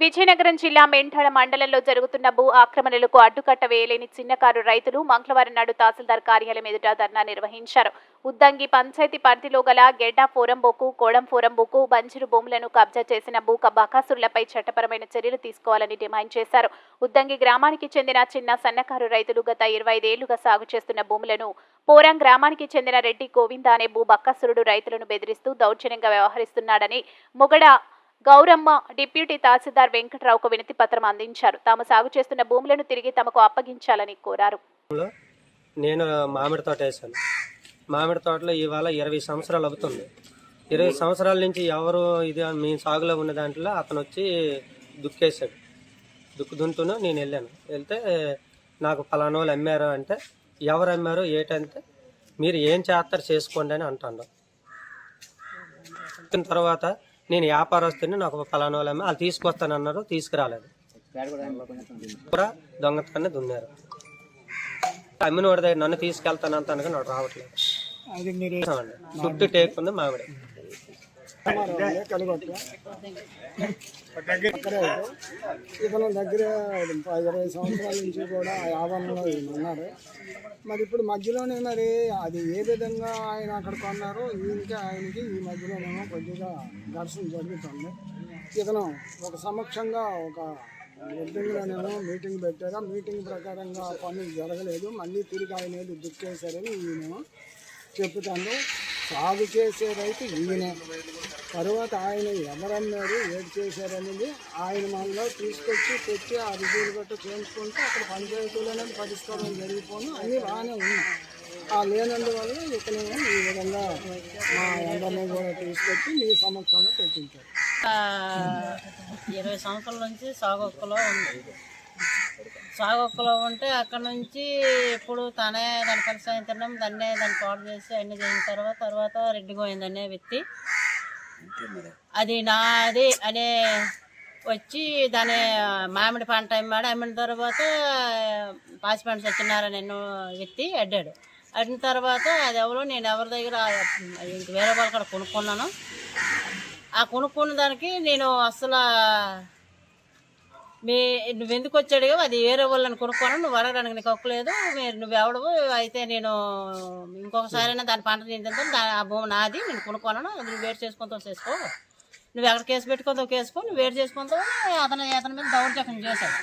విజయనగరం జిల్లా మెంఠాడ మండలంలో జరుగుతున్న భూ ఆక్రమణలకు అడ్డుకట్ట వేయలేని చిన్నకారు రైతులు మంగళవారం నాడు తహసీల్దార్ కార్యాలయం ఎదుట ధర్నా నిర్వహించారు. ఉద్దంగి పంచాయతీ పరిధిలో గల గెడ్డ ఫోరంబోకు కోడం ఫోరంబోకు బంజరు భూములను కబ్జా చేసిన భూ బకాసురులపై చట్టపరమైన చర్యలు తీసుకోవాలని డిమాండ్ చేశారు. ఉద్దంగి గ్రామానికి చెందిన చిన్న సన్నకారు రైతులు గత ఇరవై ఐదేళ్ళుగా సాగు చేస్తున్న భూములను పోరం గ్రామానికి చెందిన రెడ్డి గోవింద అనే భూ బకాసురుడు రైతులను బెదిరిస్తూ దౌర్జన్యంగా వ్యవహరిస్తున్నాడని మొగడ గౌరమ్మ డిప్యూటీ తహసీల్దార్ వెంకట్రావుకు వినతి పత్రం అందించారు. తాము సాగు చేస్తున్న భూములను తిరిగి తమకు అప్పగించాలని కోరారు. నేను మామిడి తోట వేసాను మామిడి తోటలో ఇవాళ ఇరవై సంవత్సరాలు అవుతుంది. ఇరవై సంవత్సరాల నుంచి ఎవరు ఇది మీ సాగులో ఉన్న దాంట్లో అతను వచ్చి దుక్కేశాడు. దుక్కు నేను వెళ్ళాను. వెళ్తే నాకు ఫలానా వాళ్ళు అమ్మారు అంటే ఎవరు అమ్మారు ఏంటంటే మీరు ఏం చేస్తారు చేసుకోండి అని అంటాను. తర్వాత నేను వ్యాపారస్తుని నాకు పలానా వాళ్ళు వాళ్ళు తీసుకొస్తానన్నారు తీసుకురాలేదు. కూడా దొంగతనాన్ని దున్నారు. అమ్మిన వాడి దగ్గర నన్ను తీసుకెళ్తాను అంటాను కానీ వాడు రావట్లేదు. అవునండి. చుట్టూ టేకుంది మామిడి. ఇతను దగ్గర ఇరవై సంవత్సరాల నుంచి కూడా ఆ ఆవరణలో ఉన్నారు మరి ఇప్పుడు మధ్యలోనే మరి అది ఏ విధంగా ఆయన అక్కడ కొన్నారో ఈయనకి ఆయనకి ఈ మధ్యలోనేమో కొద్దిగా ఘర్షణ జరుగుతుంది ఇతను ఒక సమక్షంగా ఒక మీటింగ్లోనేమో మీటింగ్ పెట్టారు మీటింగ్ ప్రకారంగా పనులు జరగలేదు మళ్ళీ తిరిగి ఆయన ఏదో దుక్కేశారని ఈయనేమో చెప్తాను సాగు చేసే రైతు ఈయనే. తర్వాత ఆయన ఎవరన్నారు ఏది చేశారనేది ఆయన మనలో తీసుకొచ్చి తెచ్చి ఆ రుజువులు గట్ట చేయించుకుంటే అక్కడ పంచాయతీలోనే పరిష్కారం జరిగిపోను. అన్నీ బాగానే ఉంది ఆ లేనందువల్ల ఇతనేమో ఈ విధంగా మా అందరినీ కూడా తీసుకొచ్చి మీ సమక్షంలో పెట్టించారు. ఇరవై సంవత్సరాల నుంచి సాగొక్కలో ఉంది. సాగొక్కలో ఉంటే అక్కడ నుంచి ఇప్పుడు తనే దాని పరిశ్రమించడం దాన్నే దాన్ని పాడు చేసి అన్ని చేసిన తర్వాత తర్వాత రెడ్డి గోవింద్ అనే వ్యక్తి. అది నాది అనే వచ్చి దాని మామిడి పంట అమ్మాడు. అమ్మిన తర్వాత పాసిపంట సత్యనారాయణ ఎన్నో వ్యక్తి అడ్డాడు. అడిన తర్వాత అది ఎవరో? నేను ఎవరి దగ్గర ఇంక వేరే వాళ్ళ కాడ కొనుక్కున్నాను. ఆ కొనుక్కున్న దానికి నేను అసలు మీ నువ్వు ఎందుకు వచ్చాడు అది వేరే వాళ్ళని కొనుక్కోను? నువ్వు అడగడానికి నీకు ఒక్కలేదు మీరు నువ్వు ఎవడవు అయితే నేను ఇంకొకసారైనా దాని పంట తింటాను దాని ఆ భూమి నాది. నేను కొనుక్కోను? అది నువ్వు వేరు చేసుకుంటావు చేసుకో. నువ్వు ఎక్కడ కేసు పెట్టుకుంటావు కేసుకో. నువ్వు వేరు చేసుకుంటావు అతను అతని మీద దౌర్జన్యం చేశాడు.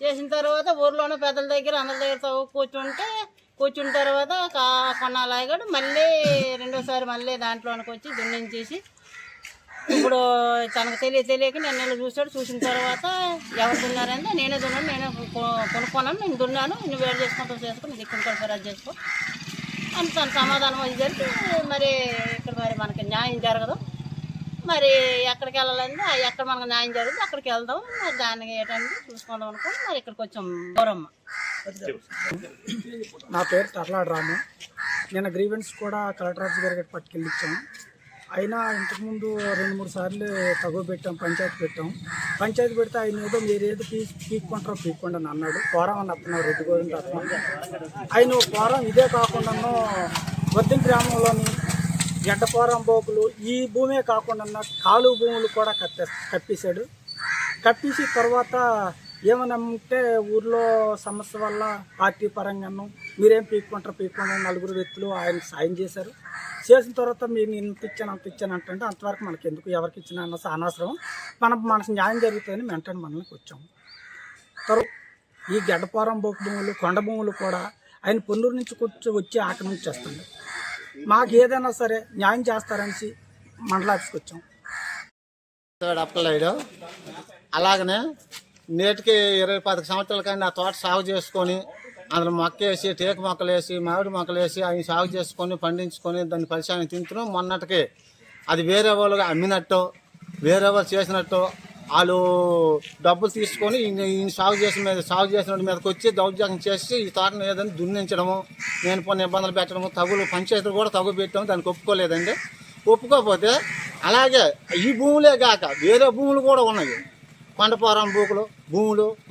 చేసిన తర్వాత ఊర్లోనే పెద్దల దగ్గర అందరి దగ్గర కూర్చుంటే కూర్చున్న తర్వాత కా- కొన్నాళ్ళాగాడు మళ్ళీ రెండోసారి మళ్ళీ దాంట్లోనికి వచ్చి దున్నించేసి ఇప్పుడు తనకు తెలియ తెలియక నేను నేను చూశాడు. చూసిన తర్వాత ఎవరు దున్నారంటే నేనే దున్నాను నేనే కొ- కొనుక్కున్నాను నేను దున్నాను నువ్వు వేరు చేసుకుంటూ చేసుకుని దిక్కుని ఫిర్యాదు చేసుకో. అని తన సమాధానం అది జరిగి మరి ఇక్కడ మరి మనకి న్యాయం జరగదు. మరి ఎక్కడికి వెళ్ళాలంటే ఎక్కడ మనకు న్యాయం జరుగుతుంది అక్కడికి వెళ్దాం. మరి దాన్ని ఏంటంటే చూసుకుందాం అనుకోని మరి ఇక్కడికి వచ్చాం. గౌరమ్మ. నా పేరు తర్లాడు రాము నేను గ్రీవెన్స్ కూడా కలెక్టర్ ఆఫీస్ గారికి పట్టుకెళ్ళి ఇచ్చాను అయినా ఇంతకుముందు రెండు మూడు సార్లు తగువ పెట్టాం పంచాయతీ పెట్టాం. పంచాయతీ పెడితే ఆయన ఏదో మీరేదో పీ పీక్కుంటారో పీక్కోండి అని అన్నాడు. పోరం అని అత్తన్నాడు రెడ్డి గోవింద అతను ఆయన పోరం ఇదే కాకుండా వద్ద గ్రామంలోని గడ్డపోరం బోకులు ఈ భూమే కాకుండా కాలు భూములు కూడా కప్పే కప్పేశాడు కప్పేసి తర్వాత ఏమనంటే ఊర్లో సమస్య వల్ల పార్టీ పరంగాను మీరేం పీక్కుంటారు పీక్కుండా నలుగురు వ్యక్తులు ఆయనకు సాయం చేశారు. చేసిన తర్వాత మీరు ఇంత ఇచ్చాను అంత ఇచ్చాను అంటే అంతవరకు మనకి ఎందుకు ఎవరికి ఇచ్చినా అన్న అనవసరం. మనం మనకు న్యాయం జరుగుతుందని వెంటనే మనల్ని వచ్చాము. తర్వాత ఈ గడ్డపారం బొక్కు భూములు కొండ భూములు కూడా ఆయన పొన్నూరు నుంచి కూర్చో వచ్చి ఆక్రమించేస్తుంది మాకు ఏదైనా సరే న్యాయం చేస్తారనేసి మండలాఫీస్కి వచ్చాం. అప్పలేడు అలాగనే నేటికి ఇరవై పది సంవత్సరాల కానీ ఆ తోట సాగు చేసుకొని అందులో మొక్క వేసి టేకు మొక్కలు వేసి మామిడి మొక్కలు వేసి అవి సాగు చేసుకొని పండించుకొని దాన్ని పరిశ్రమ తింటున్నాం. మొన్నటికి అది వేరే వాళ్ళకి అమ్మినట్టు వేరే వాళ్ళు చేసినట్టు వాళ్ళు డబ్బులు తీసుకొని ఈయన సాగు చేసిన మీద సాగు చేసిన మీదకి వచ్చి దౌర్జాగం చేసి ఈ తోటను ఏదైనా దున్నించడము నేను కొన్ని ఇబ్బందులు పెట్టడము తగులు పంచాయతీలు కూడా తగు పెట్టడం దానికి ఒప్పుకోలేదండి. ఒప్పుకోకపోతే అలాగే ఈ భూములే కాక వేరే భూములు కూడా ఉన్నాయి. పండపోరం భూములు భూములు